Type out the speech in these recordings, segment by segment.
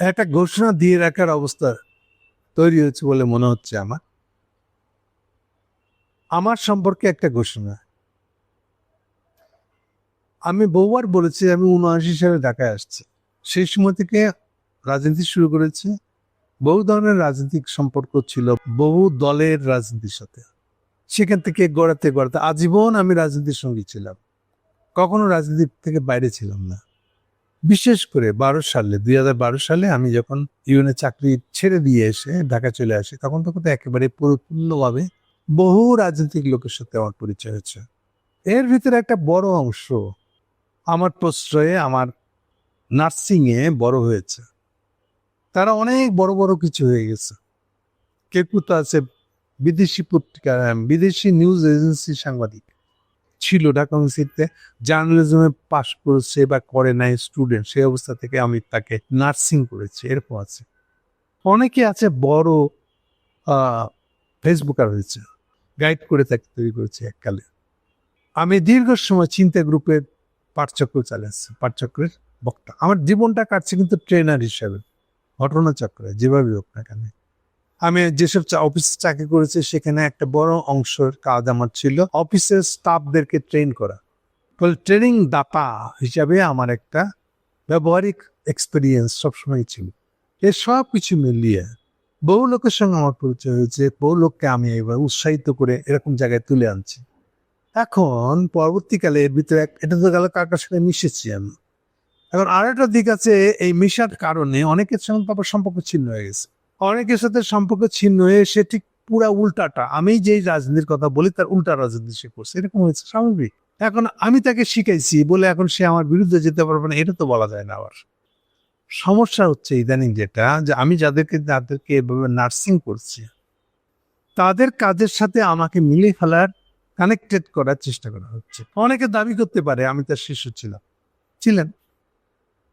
একটা ঘোষণা দিয়ে রাখার অবস্থা তৈরি হয়েছে বলে মনে হচ্ছে আমার। আমার সম্পর্কে একটা ঘোষণা। আমি বহুবার বলেছি, আমি উনআশি সালে ঢাকায় আসছি। সেই সময় থেকে রাজনীতি শুরু করেছি। বহু ধরনের রাজনৈতিক সম্পর্ক ছিল, বহু দলের রাজনীতির সাথে। সেখান থেকে গড়াতে গড়াতে আজীবন আমি রাজনীতির সঙ্গী ছিলাম। কখনো রাজনীতির থেকে বাইরে ছিলাম না। বিশেষ করে বারো সালে, দুই হাজার বারো সালে আমি যখন ইউনে চাকরি ছেড়ে দিয়ে এসে ঢাকা চলে আসি, তখন তখন তো একেবারে পরিপূর্ণভাবে বহু রাজনৈতিক লোকের সাথে আমার পরিচয় হয়েছে। এর ভিতরে একটা বড় অংশ আমার প্রশ্রয়ে, আমার নার্সিংয়ে বড় হয়েছে। তারা অনেক বড় বড় কিছু হয়ে গেছে। কেউ তো আছে বিদেশি পত্রিকা, বিদেশি নিউজ এজেন্সি সাংবাদিক ছিল ঢাকা ইউনিভার্সিটিতে জার্নালিজমে পাশ করেছে বা করে নাই স্টুডেন্ট সেই অবস্থা থেকে আমি তাকে নার্সিং করেছি, এরকম আছে। অনেকে আছে বড় ফেসবুকার হয়েছে গাইড করে তাকে তৈরি করেছে এককালে। আমি দীর্ঘ সময় চিন্তা গ্রুপের পাঠচক্র চালাচ্ছি, পাঠচক্রের বক্তা। আমার জীবনটা কাটছে কিন্তু ট্রেনার হিসাবে, ঘটনাচক্রে যেভাবে হোক না কেন। আমি যেসব অফিসে চাকরি করেছি, সেখানে একটা বড় অংশের কাজ আমার ছিল। অফিসের স্টাফদেরকে ট্রেন করা। ফলে ট্রেনিং দাতা হিসাবে আমার একটা ব্যবহারিক এক্সপিরিয়েন্স সবসময় ছিল। এর সব কিছু মিলিয়ে বহু লোকের সঙ্গে আমার পরিচয় হয়েছে, বহু লোককে আমি এবার উৎসাহিত করে এরকম জায়গায় তুলে আনছি। এখন পরবর্তীকালে এর ভিতরে এটা তো গেল কার সঙ্গে মিশেছি আমি। এখন আরেকটা দিক আছে, এই মিশার কারণে অনেকের সঙ্গে বাবার সম্পর্ক ছিন্ন হয়ে গেছে। অনেকের সাথে সম্পর্ক ছিন্ন হয়ে সে ঠিক পুরা উল্টাটা। আমি যেই রাজনীতির কথা বলি, তার উল্টা রাজনীতি সে করছে। এরকম হয়েছে, স্বাভাবিক। এখন আমি তাকে শিখাইছি বলে এখন সে আমার বিরুদ্ধে যেতে পারবে না, এটা তো বলা যায় না আবার। সমস্যা হচ্ছে ইদানিং যেটা, যে আমি যাদেরকে যাদেরকে এভাবে নার্সিং করছি, তাদের কাজের সাথে আমাকে মিলে ফেলার কানেক্টেড করার চেষ্টা করা হচ্ছে। অনেকে দাবি করতে পারে, আমি তার শিষ্য ছিলাম। ছিলেন।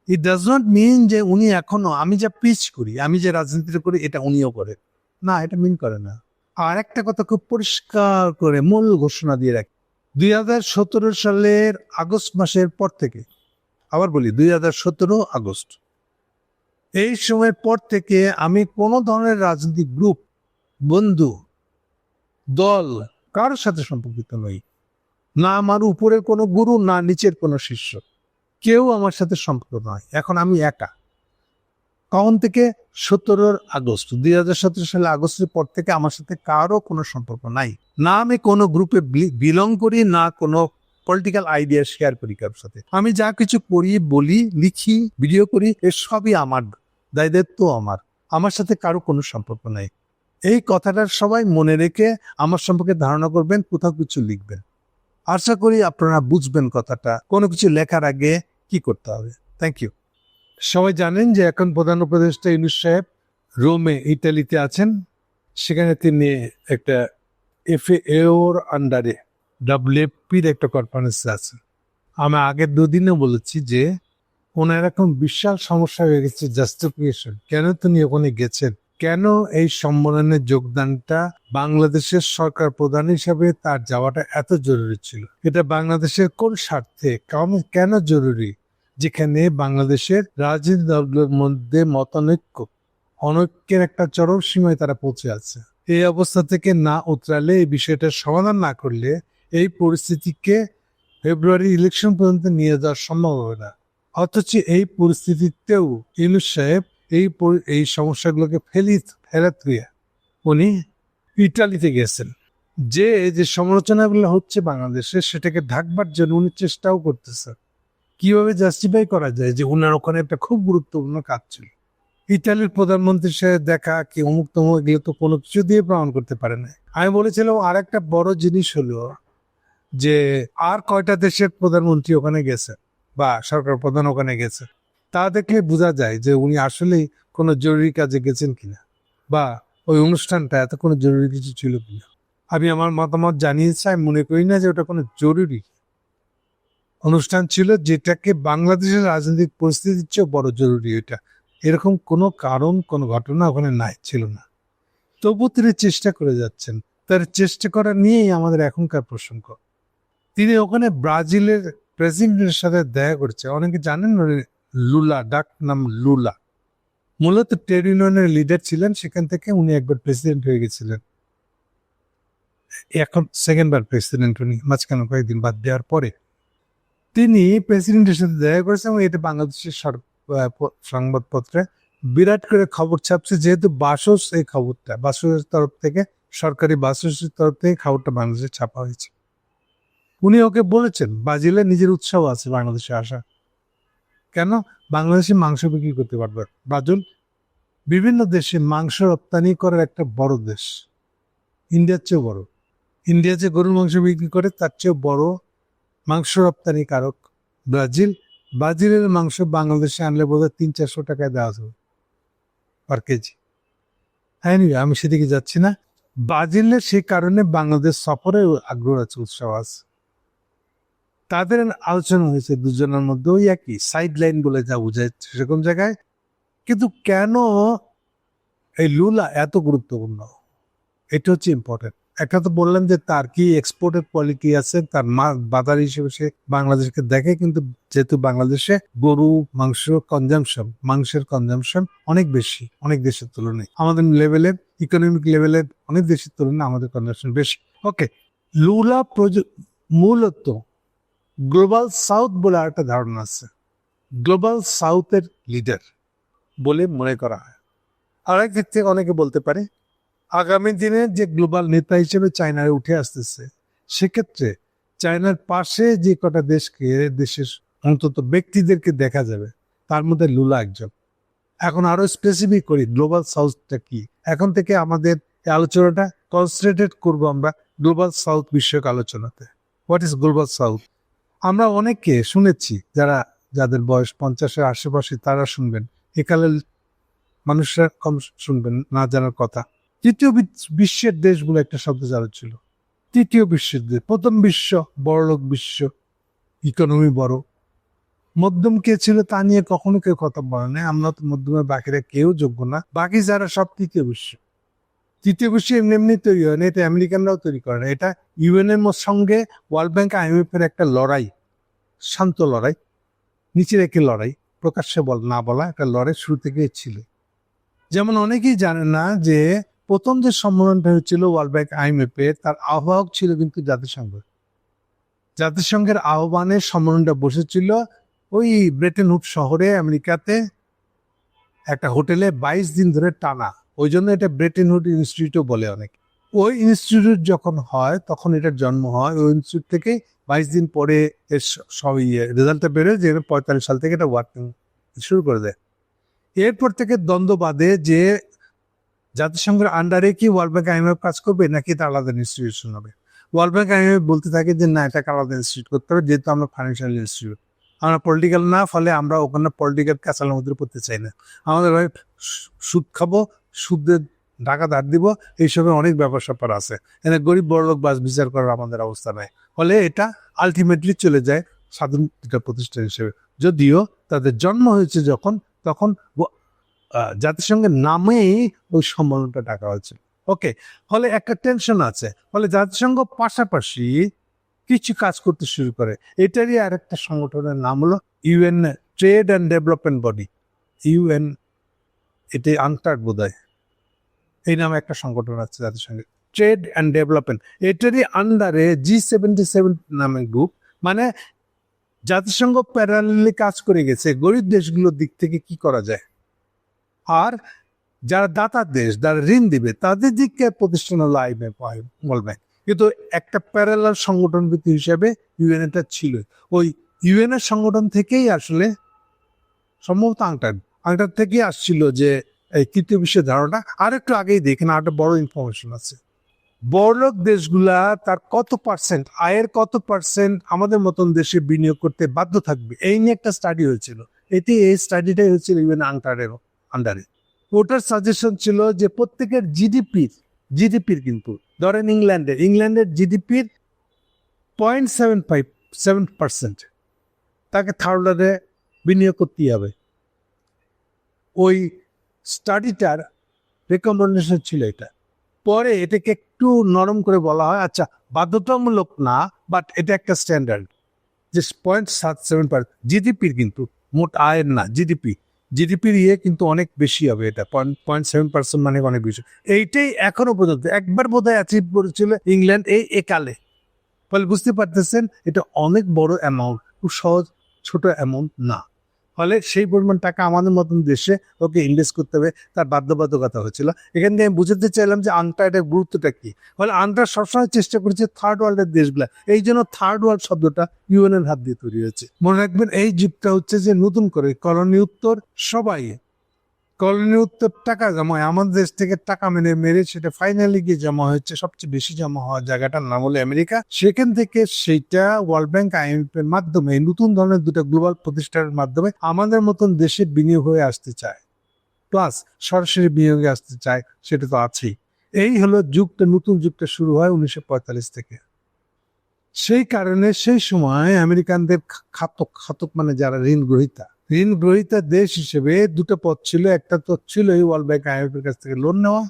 ইট ডাজ নট মিন যে উনি এখনও, আমি যা পিচ করি, আমি যে রাজনীতিটা করি, এটা উনিও করে। না, এটা মিন করে না। আর একটা কথা খুব পরিষ্কার করে মূল ঘোষণা দিয়ে রাখি। দুই হাজার সতেরো সালের আগস্ট মাসের পর থেকে, আবার বলি, দুই হাজার সতেরো আগস্ট, এই সময়ের পর থেকে আমি কোনো ধরনের রাজনৈতিক গ্রুপ বন্ধু, দল কারোর সাথে সম্পর্কিত নই। না আমার উপরের কোনো গুরু, না নিচের কোনো শিষ্য। কেউ আমার সাথে সম্পর্ক নয়। এখন আমি একা। কখন থেকে? সতেরোর আগস্ট। দুই হাজার সতেরো সালে আগস্টের পর থেকে আমার সাথে কারও কোনো সম্পর্ক নাই। না আমি কোনো গ্রুপে বিলং করি, না কোনো পলিটিক্যাল আইডিয়া শেয়ার করি কারোর সাথে। আমি যা কিছু করি, বলি, লিখি, ভিডিও করি এর সবই আমার দায় দায়িত্ব আমার। আমার সাথে কারও কোনো সম্পর্ক নাই। এই কথাটা সবাই মনে রেখে আমার সম্পর্কে ধারণা করবেন, কোথাও কিছু লিখবেন। আশা করি আপনারা বুঝবেন কথাটা। কোনো কিছু লেখার আগে কি করতে হবে? থ্যাংক ইউ সবাই জানেন যে এখন প্রধান উপদেষ্টা ইউনুস সাহেব রোমে ইটালিতে আছেন। সেখানে তিনি একটা এফ ওর আন্ডারে ডাব্লিউএফপির একটা কনফারেন্স আছে আমি আগের দুদিনে বলেছি যে ওনার এখন বিশাল সমস্যা হয়ে গেছে জাস্টিফিকেশন কেন তিনি ওখানে গেছেন? কেন এই সম্মেলনে যোগদানটা বাংলাদেশের সরকার প্রধান হিসাবে তার যাওয়াটা এত জরুরি ছিল? এটা বাংলাদেশের কোন স্বার্থে? কেন জরুরি? যেখানে বাংলাদেশের রাজনীতি দলগুলোর মধ্যে মতানৈক্য, অনৈক্যের একটা চরম সীমায় তারা পৌঁছে আছে। এই অবস্থা থেকে না উতরালে এই বিষয়টা সমাধান না করলে এই পরিস্থিতিকে ফেব্রুয়ারি ইলেকশন পর্যন্ত নিয়ে যাওয়া সম্ভব হবে না। অথচ এই পরিস্থিতিতেও ইউনুস সাহেব এই এই সমস্যাগুলোকে ফেলি ফেরত দিয়ে উনি ইটালিতে গেছেন। যে যে সমালোচনাগুলো হচ্ছে বাংলাদেশে সেটাকে ঢাকবার জন্য উনি চেষ্টাও করতেছেন। কীভাবে জাস্টিফাই করা যায় যে উনার ওখানে একটা খুব গুরুত্বপূর্ণ কাজ ছিল? ইটালির প্রধানমন্ত্রীর সাথে দেখা কি অমুক তমুক এগুলো তো কোনো কিছু দিয়ে প্রমাণ করতে পারে না আমি বলেছিলাম আর একটা বড় জিনিস হলো যে আর কয়টা দেশের প্রধানমন্ত্রী ওখানে গেছে বা সরকার প্রধান ওখানে গেছে, তা দেখলে বোঝা যায় যে উনি আসলেই কোনো জরুরি কাজে গেছেন কিনা বা ওই অনুষ্ঠানটা এত কোনো জরুরি কিছু ছিল কিনা। আমি আমার মতামত জানিয়েছি আমি মনে করি না যে ওটা কোনো জরুরি। অনুষ্ঠান ছিল যেটাকে বাংলাদেশের রাজনৈতিক পরিস্থিতির চেয়েও বড় জরুরি এটা। এরকম কোনো কারণ, কোনো ঘটনা ওখানে নাই, ছিল না। তবু তিনি চেষ্টা করে যাচ্ছেন। তার চেষ্টা করা নিয়েই আমাদের এখনকার প্রসঙ্গ। তিনি ওখানে ব্রাজিলের প্রেসিডেন্টের সাথে দেখা করছে। অনেকে জানেন লুলা, ডাক নাম লুলা। মূলত ট্রেড ইউনিয়নের লিডার ছিলেন, সেখান থেকে উনি একবার প্রেসিডেন্ট হয়ে গেছিলেন। এখন সেকেন্ডবার প্রেসিডেন্ট উনি, মাঝখানে কয়েকদিন বাদ দেওয়ার পরে। তিনি প্রেসিডেন্টের সাথে দেখা করেছেন এবং এটা বাংলাদেশের সংবাদপত্রে বিরাট করে খবর ছাপছে, যেহেতু বাসস এই খবরটা, বাসসের তরফ থেকে, সরকারি বাসসের তরফ থেকে খবরটা বাংলাদেশে ছাপা হয়েছে। উনি ওকে বলেছেন বাজিলে নিজের উৎসাহ আছে বাংলাদেশে আসা। কেন? বাংলাদেশে মাংস বিক্রি করতে পারবে। ব্রাজিল বিভিন্ন দেশে মাংস রপ্তানি করার একটা বড় দেশ। ইন্ডিয়ার চেয়েও বড়। ইন্ডিয়া যে গরুর মাংস বিক্রি করে, তার চেয়েও বড় মাংস রপ্তানি কারক। ব্রাজিল, ব্রাজিলের মাংস বাংলাদেশে আনলে বোধহয় তিন চারশো টাকায় দেওয়া যাবে পার কেজি। হ্যাঁ আমি সেদিকে যাচ্ছি না। ব্রাজিলের সেই কারণে বাংলাদেশ সফরে আগ্রহ আছে, উৎসাহ আছে। তাদের আলোচনা হয়েছে দুজনের মধ্যে ওই একই সাইড লাইন বলে যা বোঝায় সেরকম জায়গায়। কিন্তু কেন এই লুলা এত গুরুত্বপূর্ণ? এটা হচ্ছে ইম্পর্টেন্ট একটা তো বললাম যে তার কি এক্সপোর্টের কোয়ালিটি আছে, তার বাজার হিসেবে সে বাংলাদেশকে দেখে, কিন্তু যেহেতু বাংলাদেশে গরু, মাংস কনজামশন মাংসের কনজামশন অনেক বেশি, অনেক দেশের তুলনায়। আমাদের লেভেলের ইকোনমিক লেভেলের অনেক দেশের তুলনায় আমাদের কনজামশন বেশি। ওকে লুলা মূলত গ্লোবাল সাউথ বলে একটা ধারণা আছে। গ্লোবাল সাউথের লিডার বলে মনে করা হয়। দিক থেকে অনেকে বলতে পারে আগামী দিনে যে গ্লোবাল নেতা হিসেবে চায়নায় উঠে আসতেছে, সেক্ষেত্রে চায়নার পাশে যে কটা দেশকে, দেশের অন্তত ব্যক্তিদেরকে দেখা যাবে, তার মধ্যে লুলা একজন। এখন আরও স্পেসিফিক করি গ্লোবাল সাউথটা কি? এখন থেকে আমাদের আলোচনাটা কনসেন্ট্রেট করব আমরা গ্লোবাল সাউথ বিষয়ক আলোচনাতে। হোয়াট ইজ গ্লোবাল সাউথ আমরা অনেককে শুনেছি, যারা, যাদের বয়স পঞ্চাশের আশেপাশে, তারা শুনবেন। একালের মানুষরা কম শুনবেন, না জানার কথা। তৃতীয় বিশ্বের দেশগুলো একটা শব্দ চালু ছিল। তৃতীয় বিশ্বের দেশ। প্রথম বিশ্ব, বড়লোক বিশ্ব। ইকোনমি বড়। মধ্যম কে ছিল তা নিয়ে কখনো কেউ কথা বলে না আমরা তো মধ্যমের বাকিরা কেউ যোগ্য না। বাকি যারা সব তৃতীয় বিশ্ব। তৃতীয় বিশ্ব এমনি এমনি তৈরি হয় না। এটা আমেরিকানরাও তৈরি করে না। এটা ইউএনের সঙ্গে ওয়ার্ল্ড ব্যাংক আইএমএফ এর একটা লড়াই। শান্ত লড়াই। নিচে একটি লড়াই। প্রকাশ্যে বল না বলা একটা লড়াই শুরু থেকে ছিল। যেমন অনেকেই জানে না যে প্রথম যে সম্মেলনটা হচ্ছিল ওয়ার্ল্ড ব্যাংক আইএমএফ এর তার আহ্বায়ক ছিল কিন্তু জাতিসংঘ। জাতিসংঘের আহ্বানে সম্মেলনটা বসেছিল ওই ব্রেটেন হুড শহরে, আমেরিকাতে, একটা হোটেলে বাইশ দিন ধরে টানা। ওই জন্য এটা ব্রেটেন হুড ইনস্টিটিউটও বলে অনেক। ওই ইনস্টিটিউট যখন হয়, তখন এটার জন্ম হয়। ওই ইনস্টিটিউট থেকে বাইশ দিন পরে এর সব ইয়ে রেজাল্টটা বেরোয় যে পঁয়তাল্লিশ সাল থেকে এটা ওয়ার্কিং শুরু করে দেয়। এরপর থেকে দ্বন্দ্ব বাদে যে জাতিসংঘের আন্ডারে কি ওয়ার্ল্ড ব্যাংক আইএমএফ কাজ করবে নাকি এটা আলাদা ইনস্টিটিউশন হবে? ওয়ার্ল্ড ব্যাংক আইএমএফ বলতে থাকে যে, না, এটাকে আলাদা ইনস্টিটিউট করতে হবে, যেহেতু আমরা ফাইন্যান্সিয়াল ইনস্টিটিউট আমরা পলিটিক্যাল না, ফলে আমরা ওখানে পলিটিক্যাল ক্যাসালের মধ্যে পড়তে চাই না। আমাদের ভাই সুদ খাব সুদের টাকা ধার দিব এইসবের অনেক ব্যাপার স্যাপার আছে। এখানে গরিব বড় লোক বাস বিচার করার আমাদের অবস্থা নাই। ফলে এটা আলটিমেটলি চলে যায় স্বাধীন প্রতিষ্ঠান হিসেবে। যদিও তাদের জন্ম হয়েছে যখন, তখন জাতিসংঘের নামেই ওই সম্মেলনটা ডাকা হয়েছে। ওকে, ফলে একটা টেনশন আছে। ফলে জাতিসংঘ পাশাপাশি কিছু কাজ করতে শুরু করে, এটারই আর একটা সংগঠনের নাম হলো UN trade and development body UN এটি আনটার্ড বোধ এই নামে একটা সংগঠন আছে জাতিসংঘের ট্রেড অ্যান্ড ডেভেলপমেন্ট এটারই আন্ডারে জি সেভেন্টি সেভেন নামে গ্রুপ মানে জাতিসংঘ প্যারালি কাজ করে গেছে, গরিব দেশগুলোর দিক থেকে কি করা যায়? আর যারা দাতা দেশ, যারা ঋণ দিবে, তাদের দিককে প্রতিষ্ঠান হলো আইএমএফ ওয়ার্ল্ড ব্যাংক কিন্তু একটা প্যারালাল সংগঠন ভিত্তি হিসেবে ইউএন এটা ছিল। ওই ইউএন এর সংগঠন থেকেই আসলে সম্ভবত আংটার আংটার থেকেই আসছিল যে এই তৃতীয় বিশ্বের ধারণা। আর একটু আগেই দেখেন, আর একটা বড় ইনফরমেশন আছে। বড়লোক দেশগুলা তার কত পার্সেন্ট আয়ের কত পার্সেন্ট আমাদের মতন দেশে বিনিয়োগ করতে বাধ্য থাকবে? এই নিয়ে একটা স্টাডি হয়েছিল। এটি, এই স্টাডিটাই হয়েছিল ইভেন আংটারের আন্ডারে ওটার সাজেশন ছিল যে প্রত্যেকের জিডিপির জিডিপির কিন্তু, ধরেন ইংল্যান্ডের ইংল্যান্ডের জিডিপির point seven five seven percent তাকে থার্ডারে বিনিয়োগ করতেই হবে। ওই স্টাডিটার রেকমেন্ডেশন ছিল এটা। পরে এটাকে একটু নরম করে বলা হয় আচ্ছা বাধ্যতামূলক না বাট এটা একটা স্ট্যান্ডার্ড যে পয়েন্ট সাত সেভেন পার্সেন্ট জিডিপির কিন্তু মোট আয়ের না জিডিপি জিডিপির ইয়ে কিন্তু অনেক বেশি হবে এটা, পয়েন্ট পয়েন্ট সেভেন পার্সেন্ট মানে অনেক বেশি। এইটাই এখনও পর্যন্ত, একবার বোধ হয় অ্যাচিভ করেছিল ইংল্যান্ড এই একালে। ফলে বুঝতে পারতেছেন, এটা অনেক বড় অ্যামাউন্ট খুব সহজ, ছোট অ্যামাউন্ট না। ফলে সেই পরিমাণ টাকা আমাদের মতন দেশে ওকে ইনভেস্ট করতে হবে, তার বাধ্যবাধকতা হয়েছিল। এখান থেকে আমি বুঝতে চাইলাম যে আন্টা এটার গুরুত্বটা কী। ফলে আন্টা সবসময় চেষ্টা করেছে থার্ড ওয়ার্ল্ডের দেশগুলো। এই জন্য থার্ড ওয়ার্ল্ড শব্দটা ইউএনের হাত দিয়ে তৈরি হয়েছে। মনে রাখবেন এই জিপটা হচ্ছে যে নতুন করে, কলোনি উত্তর সবাই কলোনি উত্তর টাকা জমায় আমাদের দেশ থেকে টাকা মেনে মেরে সেটা ফাইনালি গিয়ে জমা হচ্ছে সবচেয়ে বেশি জমা হওয়ার জায়গাটার নাম হলো আমেরিকা। সেখান থেকে সেইটা ওয়ার্ল্ড ব্যাংক আইএমএফ এর মাধ্যমে নতুন ধরনের দুটো গ্লোবাল প্রতিষ্ঠানের মাধ্যমে আমাদের মতন দেশে বিনিয়োগ হয়ে আসতে চায়। প্লাস সরাসরি বিনিয়োগে আসতে চায়, সেটা তো আছেই। এই হলো যুগটা, নতুন যুগটা শুরু হয় উনিশশো পঁয়তাল্লিশ থেকে। সেই কারণে সেই সময় আমেরিকানদের খাতক খাতক মানে যারা ঋণ গ্রহীতা ঋণ গ্রহীতা দেশ হিসেবে দুটো পথ ছিল, একটা পথ ছিল এই ওয়ার্ল্ড ব্যাংক আইএমএফ এর কাছ থেকে লোন নেওয়া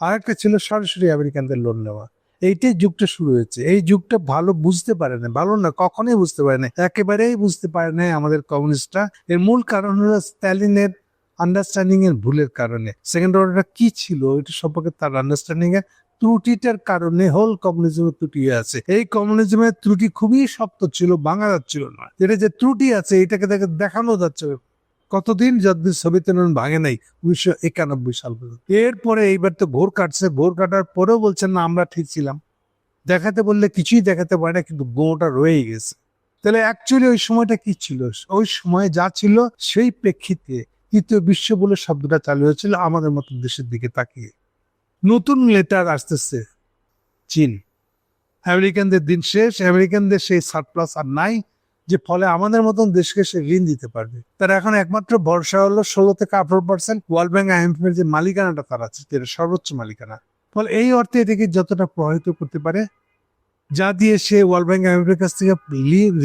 আর একটা ছিল সরাসরি আমেরিকানদের লোন নেওয়া। এইটাই যুগটা শুরু হয়েছে। এই যুগটা ভালো বুঝতে পারে না ভালো না, কখনোই বুঝতে পারে না একেবারেই বুঝতে পারে না আমাদের কমিউনিস্টরা। এর মূল কারণ হলো স্ট্যালিনের আন্ডারস্ট্যান্ডিং এর ভুলের কারণে। সেকেন্ড অর্ডারটা কি ছিল? এটা সম্পর্কে তার আন্ডারস্ট্যান্ডিং এর ত্রুটিটার কারণে হোল কমিউনিজমের ত্রুটি আছে। এই কমিউনিজমের ত্রুটি খুবই শক্ত ছিল, ভাঙা যাচ্ছিল না। এটা যে ত্রুটি আছে, এটাকে দেখে দেখানো যাচ্ছে। কতদিন যতদিন সোভিয়েত ইউনিয়ন ভাঙে নাই, উনিশশো একানব্বই সাল পর্যন্ত। এরপরে এইবার তো ভোর কাটছে। ভোর কাটার পরেও বলছেন, না, আমরা ঠিক ছিলাম। দেখাতে বললে কিছুই দেখাতে পারে না, কিন্তু গোটা রয়েই গেছে। তাহলে অ্যাকচুয়ালি ওই সময়টা কি ছিল? ওই সময় যা ছিল, সেই প্রেক্ষিতে তৃতীয় বিশ্ব বলে শব্দটা চালু হয়েছিল আমাদের মতো দেশের দিকে তাকিয়ে। নতুন লেটার আসতেছে, চীন। আমেরিকানদের দিন শেষ, আমেরিকানদের সেই সারপ্লাস আর নাই, যে ফলে আমাদের মতন দেশকে সে ঋণ দিতে পারবে। তার এখন একমাত্র ভরসা হলো ষোলো থেকে আঠারো পার্সেন্ট ওয়ার্ল্ড ব্যাংক আইএমএফ এর যে মালিকানাটা তার আছে, যেটা সর্বোচ্চ মালিকানা। ফলে এই অর্থে এটাকে যতটা প্রভাবিত করতে পারে, যা দিয়ে সে ওয়ার্ল্ড ব্যাংক আইএমএফ এর কাছ থেকে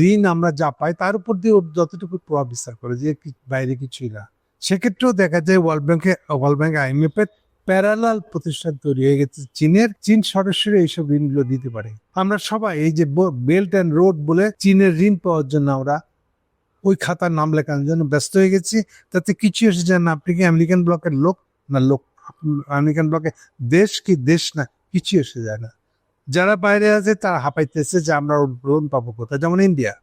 ঋণ আমরা যা পাই, তার উপর দিয়ে যতটুকু প্রভাব বিস্তার করে, যে বাইরে কিছুই না। সেক্ষেত্রেও দেখা যায় ওয়ার্ল্ড ব্যাংকে ওয়ার্ল্ড ব্যাংক আইএমএফ এর প্যারালাল প্রতিষ্ঠান তৈরি হয়ে গেছে। চীনের চীন সরাসরি এইসব ঋণগুলো দিতে পারে। আমরা সবাই এই যে বেল্ট অ্যান্ড রোড বলে চীনের ঋণ পাওয়ার জন্য আমরা ওই খাতার নাম লেখানোর জন্য ব্যস্ত হয়ে গেছি। তাতে কিছু এসে যায় না। আপনি কি আমেরিকান ব্লকের লোক? না, লোক। আমেরিকান ব্লকে দেশ কি দেশ না, কিছু এসে যায় না। যারা বাইরে আছে তারা হাঁপাইতেছে যে আমরা লোন পাবো কোথায়। যেমন ইন্ডিয়া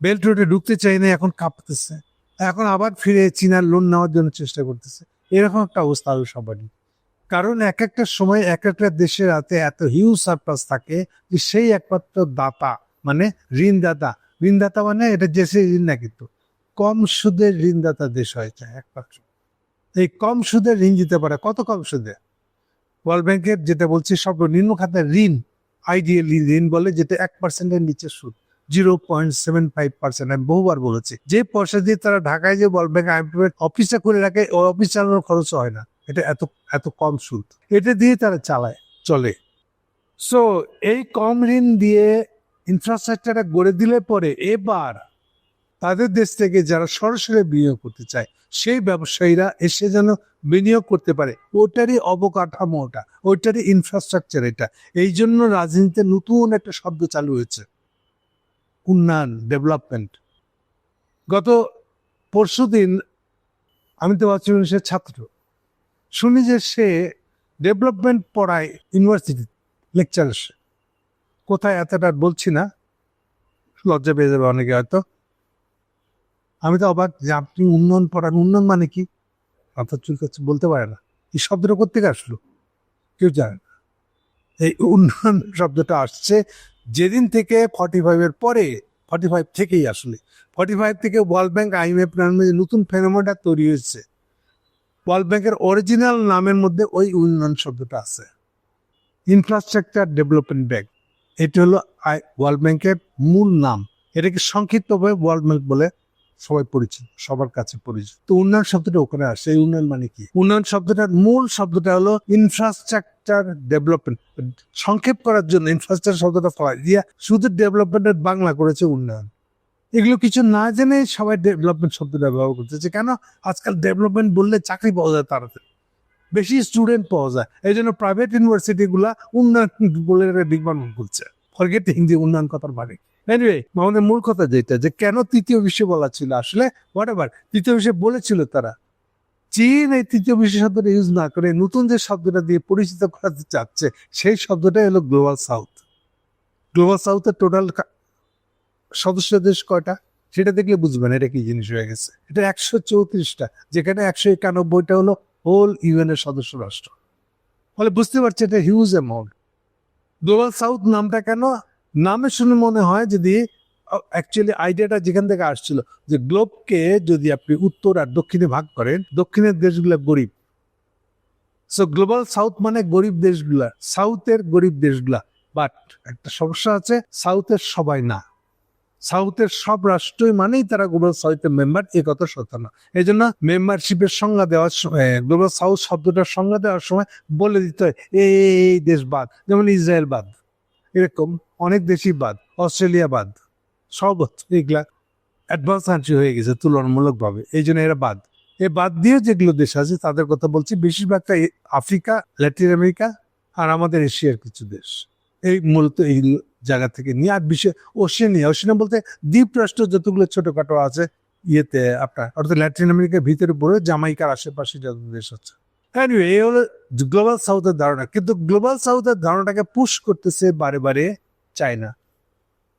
বেল্ট রোডে ঢুকতে চাই না, এখন কাঁপতেছে। এখন আবার ফিরে চীনার লোন নেওয়ার জন্য চেষ্টা করতেছে। এরকম একটা অবস্থা আরও সবারই কারণ এক একটা সময় এক একটা দেশের হাতে এত হিউজ সারপ্লাস থাকে যে সেই একমাত্র দাতা মানে ঋণদাতা ঋণদাতা মানে এটা দেশের ঋণ না কিন্তু, কম সুদের ঋণদাতা দেশ হয়েছে একমাত্র। এই কম সুদের ঋণ দিতে পারে, কত কম সুদে? ওয়ার্ল্ড ব্যাংকের যেটা বলছি, সর্বনিম্ন খাতের ঋণ আইডিয়ালি ঋণ বলে, যেটা এক পার্সেন্টের নিচে সুদ zero point seven five percent আমি বহুবার বলেছি। যে পয়সা দিয়ে তারা ঢাকায় যে ওয়ার্ল্ড ব্যাংক অফিসটা করে রাখে ওই অফিস চালানোর খরচ হয় না। এটা এত এত কম সুদ। এটা দিয়ে তারা চালায়, চলে। সো এই কম ঋণ দিয়ে ইনফ্রাস্ট্রাকচারটা গড়ে দিলে পরে এবার তাদের দেশ থেকে যারা সরাসরি বিনিয়োগ করতে চায়, সেই ব্যবসায়ীরা এসে যেন বিনিয়োগ করতে পারে। ওটারই অবকাঠামো ওটা ওইটারই ইনফ্রাস্ট্রাকচার এটা। এই জন্য রাজনীতিতে নতুন একটা শব্দ চালু হয়েছে। উন্নয়ন ডেভেলপমেন্ট গত পরশু দিন আমি তো ভাবছি ছাত্র। শুনি যে সে ডেভেলপমেন্ট পড়ায় ইউনিভার্সিটি লেকচার কোথায় এতটা বলছি না, লজ্জা পেয়ে যাবে অনেকে হয়তো। আমি তো অবাক যে আপনি উন্নয়ন পড়ান, উন্নয়ন মানে কি? মাথা চুল কাছে বলতে পারে না। এই শব্দটা কোথেকে আসলো? কেউ জানে না। এই উন্নয়ন শব্দটা আসছে যেদিন থেকে ফর্টি ফাইভের পরে ফর্টি ফাইভ থেকেই আসলে। ফর্টি ফাইভ থেকে ওয়ার্ল্ড ব্যাংক আইএমএফ নামে নতুন ফেনোমেনটা তৈরি হয়েছে ওয়ার্ল্ড ব্যাংকের অরিজিনাল নামের মধ্যে ওই উন্নয়ন শব্দটা আছে। ইনফ্রাস্ট্রাকচার ডেভেলপমেন্ট ব্যাংক এটি হলো ওয়ার্ল্ড ব্যাংকের মূল নাম। এটাকে সংক্ষিপ্তভাবে ওয়ার্ল্ড ব্যাংক বলে সবাই পরিচিত, সবার কাছে পরিচিত। তো উন্নয়ন শব্দটা ওখানে আসে। এই উন্নয়ন মানে কি? উন্নয়ন শব্দটার মূল শব্দটা হলো ইনফ্রাস্ট্রাকচার ডেভেলপমেন্ট সংক্ষেপ করার জন্য ইনফ্রাস্ট্রাকচার শব্দটা পাওয়া দিয়া শুধু ডেভেলপমেন্টের বাংলা করেছে উন্নয়ন। এগুলো কিছু না জেনে সবাই ডেভেলপমেন্ট শব্দটা ব্যবহার করতেছে কেন আজকাল ডেভেলপমেন্ট বললে চাকরি পাওয়া যায় তাড়াতাড়ি। বেশি স্টুডেন্ট পাওয়া যায়। এই জন্য প্রাইভেট ইউনিভার্সিটি গুলা উন্নয়ন বলে ডিপার্টমেন্ট খুলছে। ফরগেটিং যে উন্নয়ন কথার মানে এনিওয়ে আমাদের মূল কথা যেটা, যে কেন তৃতীয় বিশ্ব বলা ছিল আসলে হোয়াট এভার তৃতীয় বিশ্বে বলেছিল তারা। চীন এই তৃতীয় বিশ্ব শব্দটা ইউজ না করে নতুন যে শব্দটা দিয়ে পরিচিত করাতে চাচ্ছে, সেই শব্দটাই হলো গ্লোবাল সাউথ গ্লোবাল সাউথের টোটাল সদস্য দেশ কয়টা? সেটা দেখলে বুঝবেন এটা কি জিনিস হয়ে গেছে। এটা একশো চৌত্রিশটা, যেখানে একশো একানব্বইটা হলো হোল ইউএন এর সদস্য রাষ্ট্র। ফলে বুঝতে পারছি এটা হিউজ অ্যামাউন্ট গ্লোবাল সাউথ নামটা কেন? নামে শুনে মনে হয় যদি অ্যাকচুয়ালি আইডিয়াটা যেখান থেকে আসছিল, যে গ্লোবকে যদি আপনি উত্তর আর দক্ষিণে ভাগ করেন, দক্ষিণের দেশগুলো গরিব। সো গ্লোবাল সাউথ মানে গরিব দেশগুলা সাউথের গরিব দেশগুলা। বাট একটা সমস্যা আছে সাউথের সবাই না। সাউথের সব রাষ্ট্রই মানেই তারা গ্লোবাল সাউথের মেম্বার, এ কথা সত্য না। এই জন্য মেম্বারশিপের সংজ্ঞা দেওয়ার সময় গ্লোবাল সাউথ শব্দটার সংজ্ঞা দেওয়ার সময় বলে দিতে হয়, এই দেশ বাদ, যেমন ইসরায়েল বাদ, এরকম অনেক দেশই বাদ, অস্ট্রেলিয়া বাদ, সব এগুলা অ্যাডভান্স কান্ট্রি হয়ে গেছে তুলনামূলকভাবে, এই জন্য এরা বাদ। এ বাদ দিয়ে যেগুলো দেশ আছে, তাদের কথা বলছি, বেশিরভাগটা আফ্রিকা, ল্যাটিন আমেরিকা আর আমাদের এশিয়ার কিছু দেশ। এই মূলত এই জায়গা থেকে নিয়ে আর বিশেষ ওশেনিয়া ওশেনিয়া বলতে দ্বীপ রাষ্ট্র যতগুলো ছোটখাটো আছে ইয়েতে আপনার অর্থাৎ ল্যাটিন আমেরিকার ভিতরে পড়ে জামাইকার আশেপাশে যত দেশ আছে। Anyway, এই হলো গ্লোবাল সাউথের ধারণা। কিন্তু গ্লোবাল সাউথের ধারণাটাকে পুশ করতেছে বারে বারে চায়না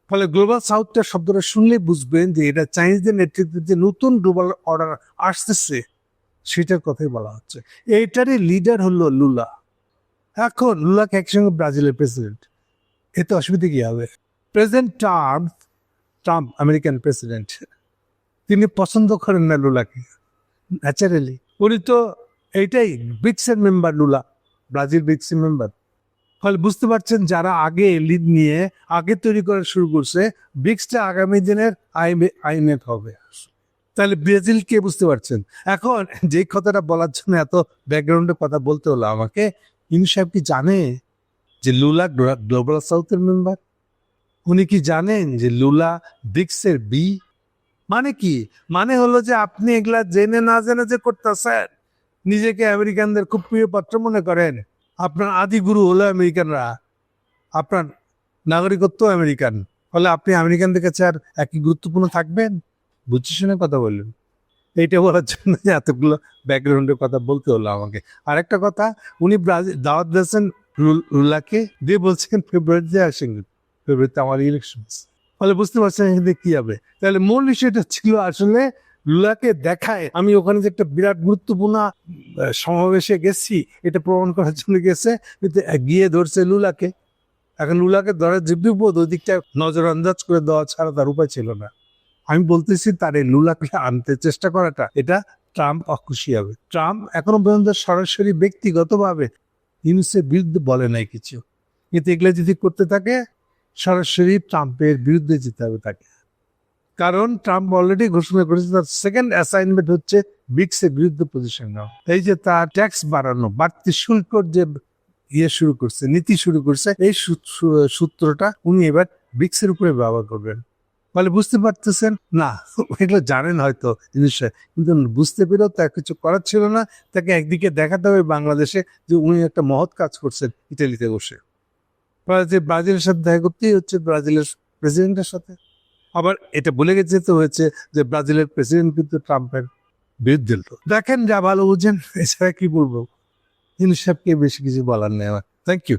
ফলে গ্লোবাল সাউথটা শব্দটা শুনলে বুঝবেন যে এটা চাইনিজদের নেতৃত্বে যে নতুন গ্লোবাল অর্ডার আসতেছে সেটার কথাই বলা হচ্ছে। এইটারই লিডার হলো লুলা। এখন লুলাকে একসঙ্গে ব্রাজিলের প্রেসিডেন্ট এতে অসুবিধে কি হবে? President Trump Trump American president তিনি পছন্দ করেন না লুলাকে। ন্যাচারালি উনি তো এইটাই ব্রিক্সের মেম্বার লুলা, ব্রাজিল ব্রিক্সের মেম্বার ফলে বুঝতে পারছেন যারা আগে লিড নিয়ে, আগে তৈরি করা শুরু করছে ব্রিক্সটা আগামী দিনের আইনেট হবে। তাহলে ব্রাজিল কে বুঝতে পারছেন? এখন যে কথাটা বলার জন্য এত ব্যাকগ্রাউন্ডে কথা বলতে হলো আমাকে, ইনি সাহেব কি জানে? যে লুলা গ্লোবাল সাউথের মেম্বার? উনি কি জানেন যে লুলা ব্রিক্সের বি মানে কি? মানে হলো যে আপনি এগুলা জেনে না জেনে যে করতেছেন, নিজেকে আমেরিকানদের খুব প্রিয় পাত্র মনে করেন। আপনার আদি গুরু হলো আমেরিকানরা। আপনার নাগরিকত্ব আমেরিকান। ফলে আপনি আমেরিকানদের কাছে আর একই গুরুত্বপূর্ণ থাকবেন? বুঝছি শুনে কথা বললেন। এইটা বলার জন্য এতগুলো ব্যাকগ্রাউন্ডের কথা বলতে হলো আমাকে। আরেকটা কথা, উনি ব্রাজিল দাওয়াত দিয়েছেন রুল- রুলাকে দিয়ে বলছেন ফেব্রুয়ারিতে আসেন। ফেব্রুয়ারিতে আমার ইলেকশন ফলে বুঝতে পারছেন এখানে কি হবে। তাহলে মূল বিষয়টা ছিল আসলে লুলাকে দেখায়। আমি ওখানে যে একটা বিরাট গুরুত্বপূর্ণ সমাবেশে গেছি, এটা প্রমাণ করার জন্য গেছে, কিন্তু গিয়ে ধরছে লুলাকে এখন লুলাকে ধরার যে বিপদ ওই দিকটা নজর আন্দাজ করে দেওয়া ছাড়া তার উপায় ছিল না। আমি বলতেছি তার এই লুলাকে আনতে চেষ্টা করাটা, এটা ট্রাম্প অখুশি হবে। ট্রাম্প এখনও পর্যন্ত সরাসরি ব্যক্তিগতভাবে ইউনুসের বিরুদ্ধে বলে নাই কিছু। কিন্তু এগুলো যদি করতে থাকে সরাসরি ট্রাম্পের বিরুদ্ধে যেতে হবে তাকে। কারণ ট্রাম্প অলরেডি ঘোষণা করেছে তার সেকেন্ড অ্যাসাইনমেন্ট হচ্ছে ব্রিক্সের বিরুদ্ধে পজিশন নেওয়া। এই যে তার ট্যাক্স বাড়ানো, বাড়তি শুল্কর যে ইয়ে শুরু করছে, নীতি শুরু করছে, এই সূত্রটা উনি এবার ব্রিক্সের উপরে ব্যবহার করবেন। ফলে বুঝতে পারতেছেন? না। এগুলো জানেন হয়তো জিনিসটা। কিন্তু বুঝতে পেরেও তার কিছু করার ছিল না। তাকে একদিকে দেখাতে হবে বাংলাদেশে যে উনি একটা মহৎ কাজ করছেন ইটালিতে বসে। ব্রাজিলের সাথে দেখা করতেই হচ্ছে ব্রাজিলের প্রেসিডেন্টের সাথে। আবার এটা বলে গেছে তো হয়েছে যে ব্রাজিলের প্রেসিডেন্ট কিন্তু ট্রাম্পের বিরুদ্ধে দেখেন যা ভালো বুঝেন, এছাড়া কি বলব? সাহেবকে বেশি কিছু বলার নেই আমার। Thank you